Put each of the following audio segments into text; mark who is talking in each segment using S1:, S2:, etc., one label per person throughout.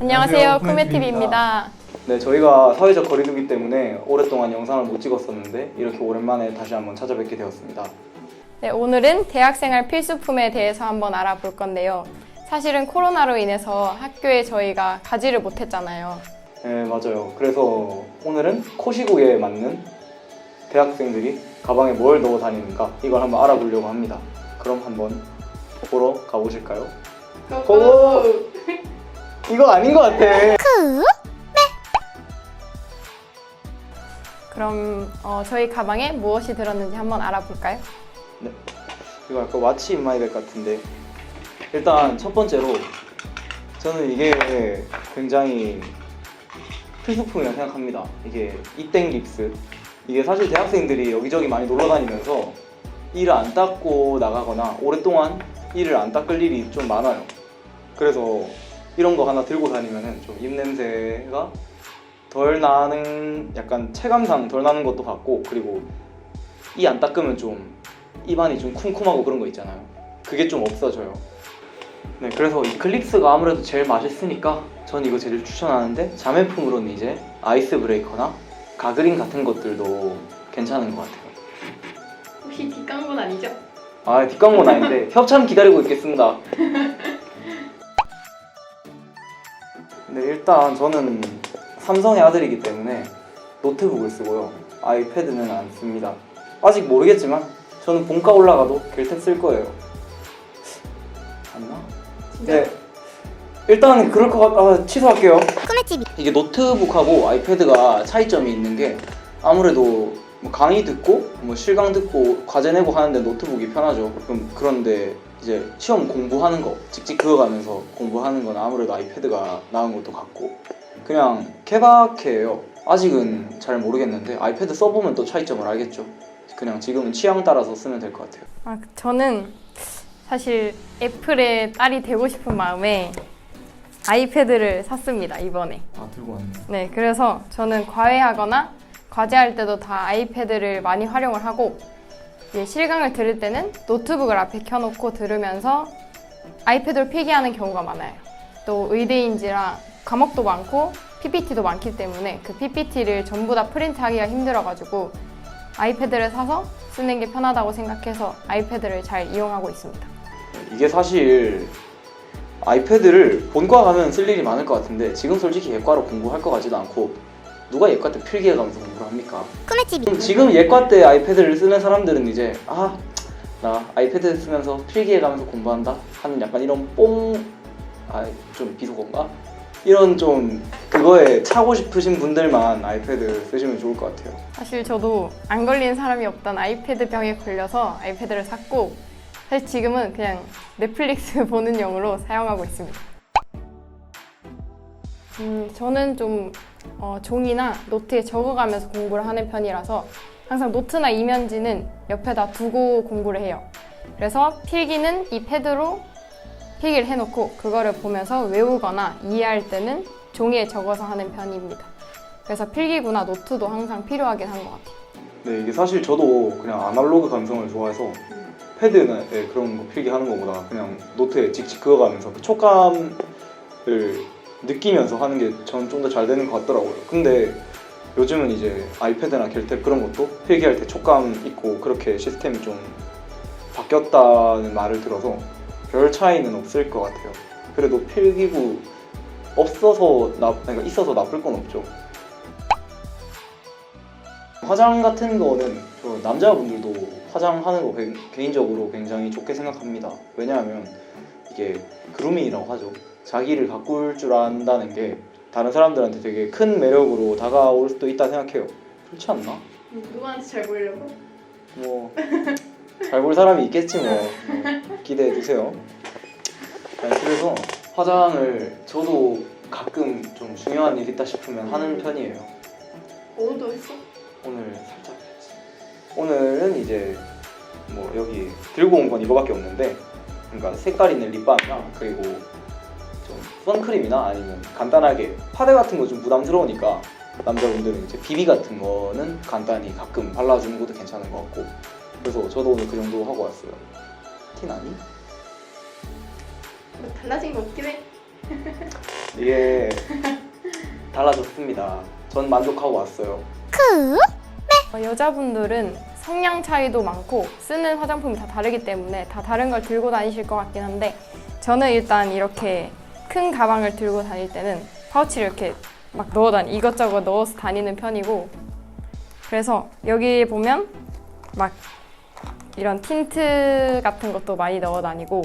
S1: 안녕하세요.
S2: 안녕하세요.
S1: 쿠메TV입니다.
S2: 네, 저희가 사회적 거리두기 때문에 오랫동안 영상을 못 찍었었는데 이렇게 오랜만에 다시 한번 찾아뵙게 되었습니다.
S1: 네, 오늘은 대학생활 필수품에 대해서 한번 알아볼 건데요. 사실은 코로나로 인해서 학교에 저희가 가지를 못했잖아요.
S2: 네, 맞아요. 그래서 오늘은 코시국에 맞는 대학생들이 가방에 뭘 넣어 다니는가 이걸 한번 알아보려고 합니다. 그럼 한번 보러 가보실까요? 고! 이거 아닌 것 같아.
S1: 그럼 어, 저희 가방에 무엇이 들었는지 한번 알아볼까요?
S2: 네. 이거 약간 왓츠 인 마이 백 같은데 일단 첫 번째로 저는 이게 굉장히 필수품이라 고 생각합니다. 이게 이땡 립스 이게 사실 대학생들이 여기저기 많이 놀러 다니면서 이를 안 닦고 나가거나 오랫동안 이를 안 닦을 일이 좀 많아요. 그래서 이런 거 하나 들고 다니면은 좀 입냄새가 덜 나는 약간 체감상 덜 나는 것도 같고 그리고 이 안 닦으면 좀 입안이 좀 쿰쿰하고 그런 거 있잖아요. 그게 좀 없어져요. 네, 그래서 이 클립스가 아무래도 제일 맛있으니까 전 이거 제일 추천하는데 자매품으로는 이제 아이스 브레이커나 가그린 같은 것들도 괜찮은 것 같아요.
S1: 혹시 뒷광고는 아니죠?
S2: 아, 뒷광고는 아닌데 협찬 기다리고 있겠습니다. 네, 일단 저는 삼성의 아들이기 때문에 노트북을 쓰고요. 아이패드는 안 씁니다. 아직 모르겠지만 저는 본가 올라가도 겔텍 쓸 거예요. 맞나? 네. 일단 그럴 것 같... 아, 취소할게요. 이게 노트북하고 아이패드가 차이점이 있는 게 아무래도 뭐 강의 듣고 뭐 실강 듣고 과제 내고 하는데 노트북이 편하죠. 그럼 그런데 이제 시험 공부하는 거 직직 그어가면서 공부하는 건 아무래도 아이패드가 나은 것도 같고 그냥 케바케예요. 아직은 잘 모르겠는데 아이패드 써보면 또 차이점을 알겠죠. 그냥 지금은 취향 따라서 쓰면 될 것 같아요.
S1: 아, 저는 사실 애플의 딸이 되고 싶은 마음에 아이패드를 샀습니다, 이번에.
S2: 아 들고 왔네.
S1: 네, 그래서 저는 과외하거나 과제할 때도 다 아이패드를 많이 활용을 하고 실강을 들을 때는 노트북을 앞에 켜놓고 들으면서 아이패드를 필기하는 경우가 많아요. 또 의대인지라 과목도 많고 PPT도 많기 때문에 그 PPT를 전부 다 프린트하기가 힘들어가지고 아이패드를 사서 쓰는 게 편하다고 생각해서 아이패드를 잘 이용하고 있습니다.
S2: 이게 사실 아이패드를 본과 가면 쓸 일이 많을 것 같은데 지금 솔직히 예과로 공부할 것 같지도 않고 누가 예과 때 필기해가면서 공부를 합니까? 지금- 지금 예과 때 아이패드를 쓰는 사람들은 이제 아 나 아이패드 쓰면서 필기해가면서 공부한다 하는 약간 이런 뽕아좀 비속어인가? 이런 좀 그거에 차고 싶으신 분들만 아이패드 쓰시면 좋을 것 같아요.
S1: 사실 저도 안 걸린 사람이 없던 아이패드 병에 걸려서 아이패드를 샀고 사실 지금은 그냥 넷플릭스 보는 용으로 사용하고 있습니다. 음, 저는 좀 어, 종이나 노트에 적어가면서 공부를 하는 편이라서 항상 노트나 이면지는 옆에다 두고 공부를 해요. 그래서 필기는 이 패드로 필기를 해놓고 그거를 보면서 외우거나 이해할 때는 종이에 적어서 하는 편입니다. 그래서 필기구나 노트도 항상 필요하긴 한 것 같아요.
S2: 네 이게 사실 저도 그냥 아날로그 감성을 좋아해서 패드나 네, 그런 거 필기하는 것보다 그냥 노트에 직직 그어가면서 그 촉감을 느끼면서 하는 게 저는 좀 더 잘 되는 것 같더라고요. 근데 요즘은 이제 아이패드나 겔탭 그런 것도 필기할 때 촉감 있고 그렇게 시스템이 좀 바뀌었다는 말을 들어서 별 차이는 없을 것 같아요. 그래도 필기구 없어서 나 그러니까 있어서 나쁠 건 없죠. 화장 같은 거는 저 남자분들도 화장하는 거 개- 개인적으로 굉장히 좋게 생각합니다. 왜냐하면 이게 그루밍이라고 하죠. 자기를 가꿀 줄 안다는 게 다른 사람들한테 되게 큰 매력으로 다가올 수도 있다 생각해요. 그렇지 않나?
S1: 누구한테 잘 보이려고?
S2: 뭐 잘 볼 사람이 있겠지 뭐, 뭐 기대해 주세요. 네, 그래서 화장을 저도 가끔 좀 중요한 일 있다 싶으면 하는 편이에요.
S1: 오늘도 했어?
S2: 오늘 살짝 했지. 오늘은 이제 뭐 여기 들고 온 건 이거밖에 없는데 그러니까 색깔 있는 립밤이랑 그리고 좀 선크림이나 아니면 간단하게 파데 같은 거 좀 부담스러우니까 남자분들은 이제 비비 같은 거는 간단히 가끔 발라주는 것도 괜찮은 것 같고 그래서 저도 오늘 그 정도 하고 왔어요. 티 나니?
S1: 달라진 거 없긴 해.
S2: 이게 달라졌습니다. 전 만족하고 왔어요.
S1: 어, 여자분들은 성량 차이도 많고 쓰는 화장품이 다 다르기 때문에 다 다른 걸 들고 다니실 것 같긴 한데 저는 일단 이렇게 큰 가방을 들고 다닐 때는 파우치를 이렇게 막 넣어 다니 이것저것 넣어서 다니는 편이고 그래서 여기 보면 막 이런 틴트 같은 것도 많이 넣어 다니고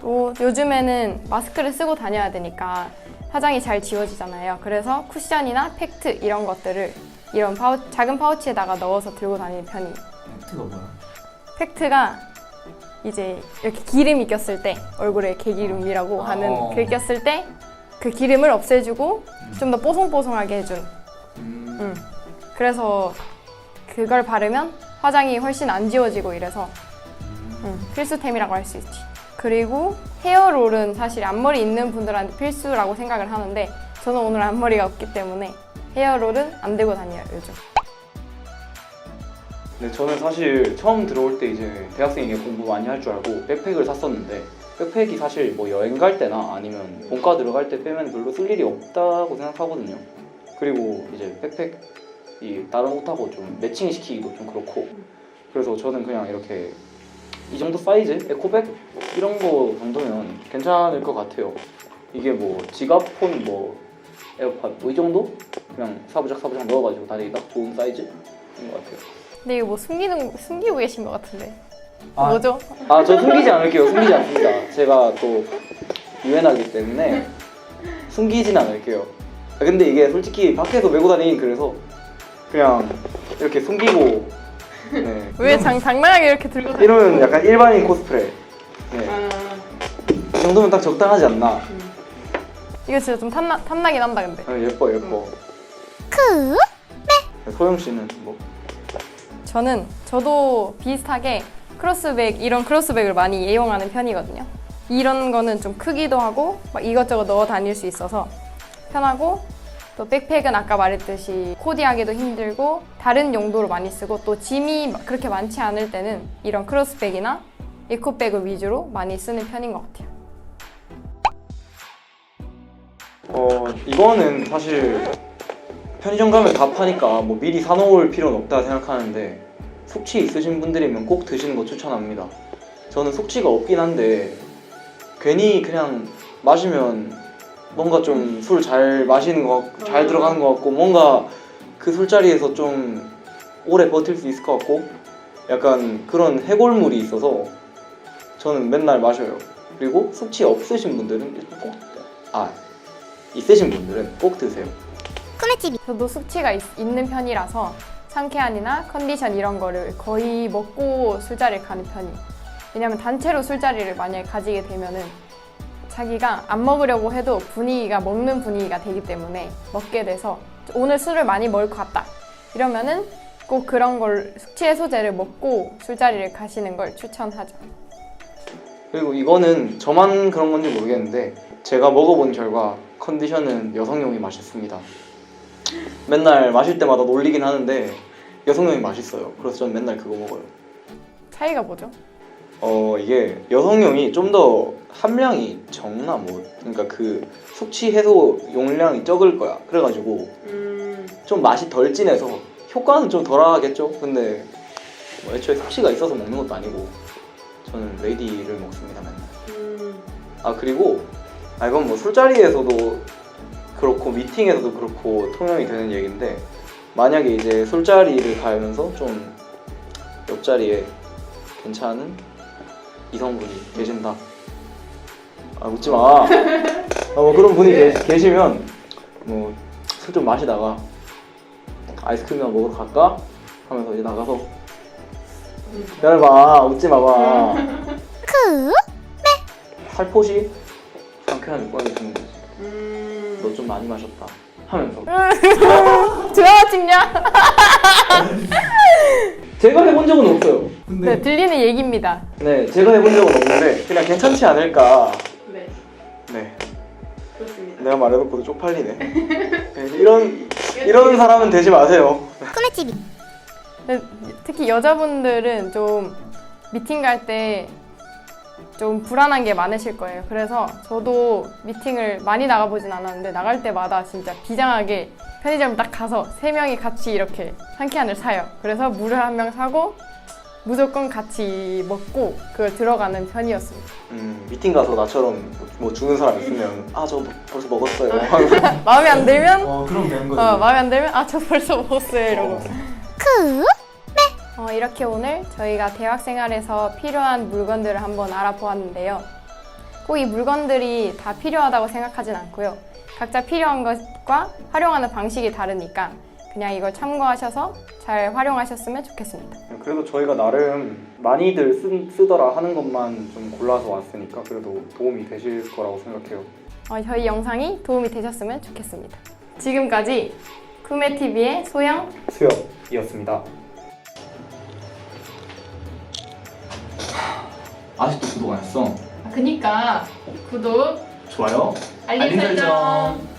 S1: 또 요즘에는 마스크를 쓰고 다녀야 되니까 화장이 잘 지워지잖아요. 그래서 쿠션이나 팩트 이런 것들을 이런 파우, 작은 파우치에다가 넣어서 들고 다니는 편이에요.
S3: 팩트가 뭐야?
S1: 팩트가 이제 이렇게 기름이 꼈을 때 얼굴에 개기름이라고 하는
S3: 어.
S1: 그 꼈을 때 그 기름을 없애주고 좀 더 뽀송뽀송하게 해준
S3: 음.
S1: 음. 그래서 그걸 바르면 화장이 훨씬 안 지워지고 이래서 음, 필수템이라고 할 수 있지. 그리고 헤어롤은 사실 앞머리 있는 분들한테 필수라고 생각을 하는데 저는 오늘 앞머리가 없기 때문에 헤어롤은 안 들고 다녀요 요즘.
S2: 네, 저는 사실 처음 들어올 때 이제 대학생이게 공부 많이 할 줄 알고 백팩을 샀었는데 백팩이 사실 뭐 여행 갈 때나 아니면 본과 들어갈 때 빼면 별로 쓸 일이 없다고 생각하거든요. 그리고 이제 백팩이 다른 옷하고 좀 매칭 시키기도 좀 그렇고 그래서 저는 그냥 이렇게 이 정도 사이즈 에코백 이런 거 정도면 괜찮을 것 같아요. 이게 뭐 지갑, 폰, 뭐 에어팟 뭐 이 정도 그냥 사부작 사부작 넣어가지고 다니기 딱 좋은 사이즈인 것 같아요.
S1: 근데 이거 뭐 숨기는 숨기고 계신 것 같은데
S3: 아.
S1: 뭐죠?
S2: 아, 저 숨기지 않을게요. 숨기지 않습니다. 제가 또 유연하기 때문에 숨기진 않을게요. 아, 근데 이게 솔직히 밖에서 메고 다니긴 그래서 그냥 이렇게 숨기고 네.
S1: 왜 장, 장난하게 이렇게 들고 다니?
S2: 이러면 약간 일반인 코스프레. 네. 이 정도면 딱 적당하지 않나.
S1: 이거 진짜 좀 탐나, 탐나긴 한다 근데.
S2: 아, 예뻐 예뻐. 네. 소영 씨는 뭐
S1: 저는 저도 비슷하게 크로스백 이런 크로스백을 많이 이용하는 편이거든요. 이런 거는 좀 크기도 하고 막 이것저것 넣어 다닐 수 있어서 편하고 또 백팩은 아까 말했듯이 코디하기도 힘들고 다른 용도로 많이 쓰고 또 짐이 막 그렇게 많지 않을 때는 이런 크로스백이나 에코백을 위주로 많이 쓰는 편인 것 같아요.
S2: 어 이거는 사실 편의점 가면 다 파니까 뭐 미리 사놓을 필요는 없다 생각하는데 숙취 있으신 분들이면 꼭 드시는 거 추천합니다. 저는 숙취가 없긴 한데 괜히 그냥 마시면 뭔가 좀 술 잘 마시는 것 같고 잘 들어가는 것 같고 뭔가 그 술자리에서 좀 오래 버틸 수 있을 것 같고 약간 그런 해골물이 있어서 저는 맨날 마셔요. 그리고 숙취 없으신 분들은 꼭 아, 있으신 분들은 꼭 드세요.
S1: 저도 숙취가 있, 있는 편이라서 상쾌한이나 컨디션 이런 거를 거의 먹고 술자리를 가는 편이에요. 왜냐면 단체로 술자리를 만약에 가지게 되면은 자기가 안 먹으려고 해도 분위기가 먹는 분위기가 되기 때문에 먹게 돼서 오늘 술을 많이 먹을 것 같다. 이러면은 꼭 그런 걸 숙취 해소제를 먹고 술자리를 가시는 걸 추천하죠.
S2: 그리고 이거는 저만 그런 건지 모르겠는데 제가 먹어본 결과 컨디션은 여성용이 맛있습니다. 맨날 마실 때마다 놀리긴 하는데 여성용이 맛있어요. 그래서 저는 맨날 그거 먹어요.
S1: 차이가 뭐죠?
S2: 어 이게 여성용이 좀 더 함량이 적나 뭐 그러니까 그 숙취 해소 용량이 적을 거야. 그래가지고 좀 맛이 덜 진해서 효과는 좀 덜하겠죠. 근데 뭐 애초에 숙취가 있어서 먹는 것도 아니고 저는 레이디를 먹습니다 맨날. 아 그리고 아 이건 뭐 술자리에서도 그렇고 미팅에서도 그렇고 통용이 되는 얘기인데 만약에 이제 술자리를 가면서 좀 옆자리에 괜찮은 이성분이 계신다. 아 웃지 마. 아, 뭐 그런 분이 계, 계시면 뭐 술 좀 마시다가 아이스크림이나 먹으러 갈까 하면서 이제 나가서 기다려봐 웃지 마봐. 살포시 상쾌한 꺼내주는 거지. 너 좀 많이 마셨다 하면서
S1: 드라마 찍냐?
S2: 제가 해본 적은 없어요.
S1: 네, 들리는 얘기입니다.
S2: 네, 제가 해본 적은 없는데 그냥 괜찮지 않을까.
S4: 네,
S2: 네,
S4: 그렇습니다.
S2: 내가 말해놓고도 쪽팔리네. 네, 이런 이런 사람은 되지 마세요.
S1: 근데 특히 여자분들은 좀 미팅 갈 때 좀 불안한 게 많으실 거예요. 그래서 저도 미팅을 많이 나가보진 않았는데 나갈 때마다 진짜 비장하게 편의점 딱 가서 세 명이 같이 이렇게 한 캔을 사요. 그래서 물을 한 명 사고 무조건 같이 먹고 그걸 들어가는 편이었습니다.
S2: 음, 미팅 가서 나처럼 뭐 죽은 사람 있으면 아 저 벌써 먹었어요. 하면서
S1: 마음에 안 들면
S3: 어 그럼 되는 거지.
S1: 어, 마음에 안 들면 아 저 벌써 먹었어요 이러고
S3: 어.
S1: 어, 이렇게 오늘 저희가 대학 생활에서 필요한 물건들을 한번 알아보았는데요. 꼭 이 물건들이 다 필요하다고 생각하진 않고요. 각자 필요한 것과 활용하는 방식이 다르니까 그냥 이걸 참고하셔서 잘 활용하셨으면 좋겠습니다.
S4: 그래도 저희가 나름 많이들 쓰, 쓰더라 하는 것만 좀 골라서 왔으니까 그래도 도움이 되실 거라고 생각해요.
S1: 어, 저희 영상이 도움이 되셨으면 좋겠습니다. 지금까지 쿠메TV의 소영,
S4: 수협이었습니다.
S3: 아직도 구독 안 했어.
S1: 그니까 구독,
S3: 좋아요.
S1: 알림 설정.